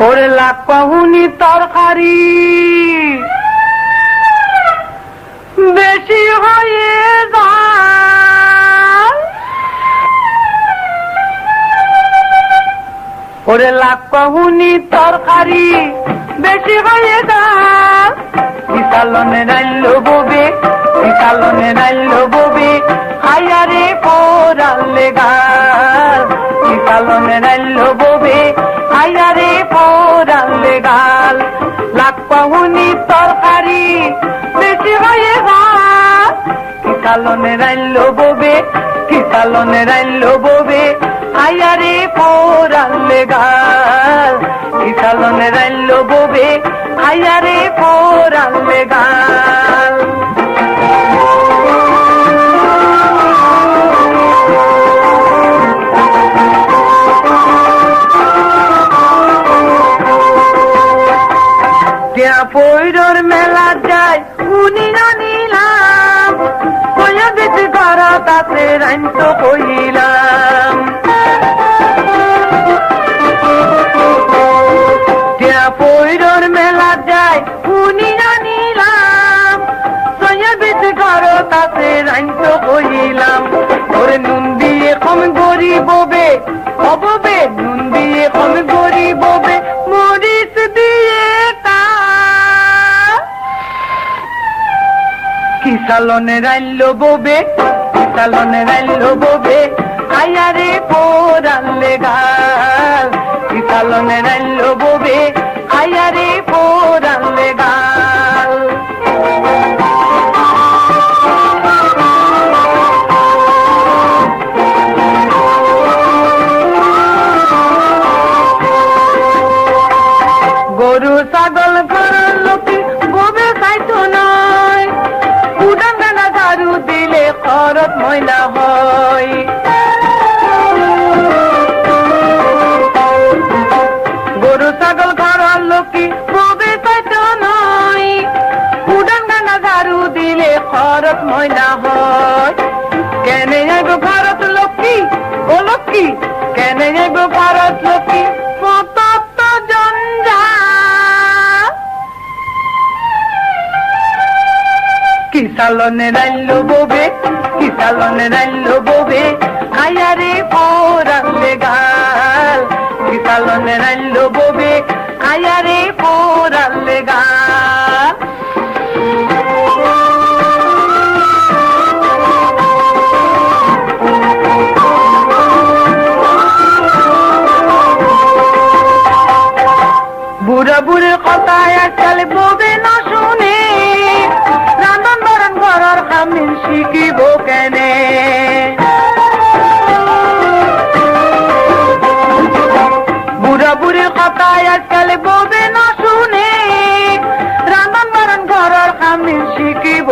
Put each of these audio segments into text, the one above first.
ওরে পাহুনি তরকারি। বেশি হয়ে যায়। ওরে পাহুনি তরকারি বেশি হয়ে যায়। বিশালনে রাইল ববে বিশালনে রাইল ববে হায়ারে পোরালে গাল। বিশালনে রাইল ববে লাখ পাহুনি তরকারি। বেশি হয়ে যায় কিসালনে রাইল ববে? কিসালনে রাইল ববে? আয়ারে পোরালে গাল। কিসালনে রাইল ববে? আয়ারে পোরালে গাল। পৈরর মেলা যায় উনি নিলাম। দিতে তাতে রাইন্ত কইলাম মেলা যায় উনি নিলাম। দিতে তাতে রাইন্ত কইলাম ওরে নুন দিয়ে কম গরিব কিসালনে রাইল ববে কালনে রাইল ববে আয়ারে পোরালে গাল। কালনে রাইল ববে খরচ ময়লা হয়। গরু, ছাগল ঘরের লোকে ববে খাইতো নয়। উদান দানা ঝাড়ু দিলে খরচ ময়লা হয়। কেনে যাইব ভারত লক্ষ্মী ও লক্ষ্মী কেনে যাইব ভারত তো জঞ্জাল। কিসালনে রাইল ববে? কিসালনে রাইল ববে আয়ারে পোরালে গাল। কিসালনে রাইল ববে আয়ারে পোরালে গাল।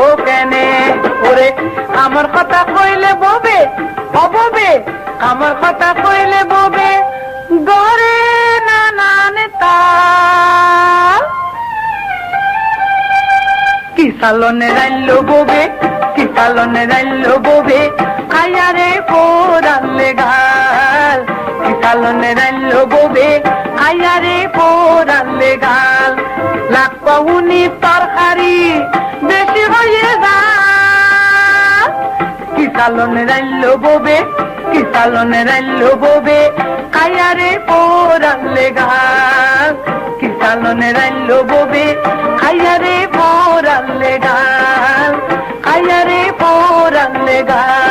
শিখিব কেনে? ওরে, আমার কথা কইলে ববে? অববে? আমার কথা কইলে ববে? গরে নানান তাল। কিসালনে রাইল ববে? কিসালনে রাইল ববে? আয়ারে পোরালে গাল। কিসালনে রাইল ববে? সালনে রাইল বোবে, কি সালনে রাইল বোবে? খাইয়ারে পোরালে গাছ কি সালনে রাইল বোবে? খাইয়ারে পোরালে গাছ খাইয়ারে পোরালে গাছ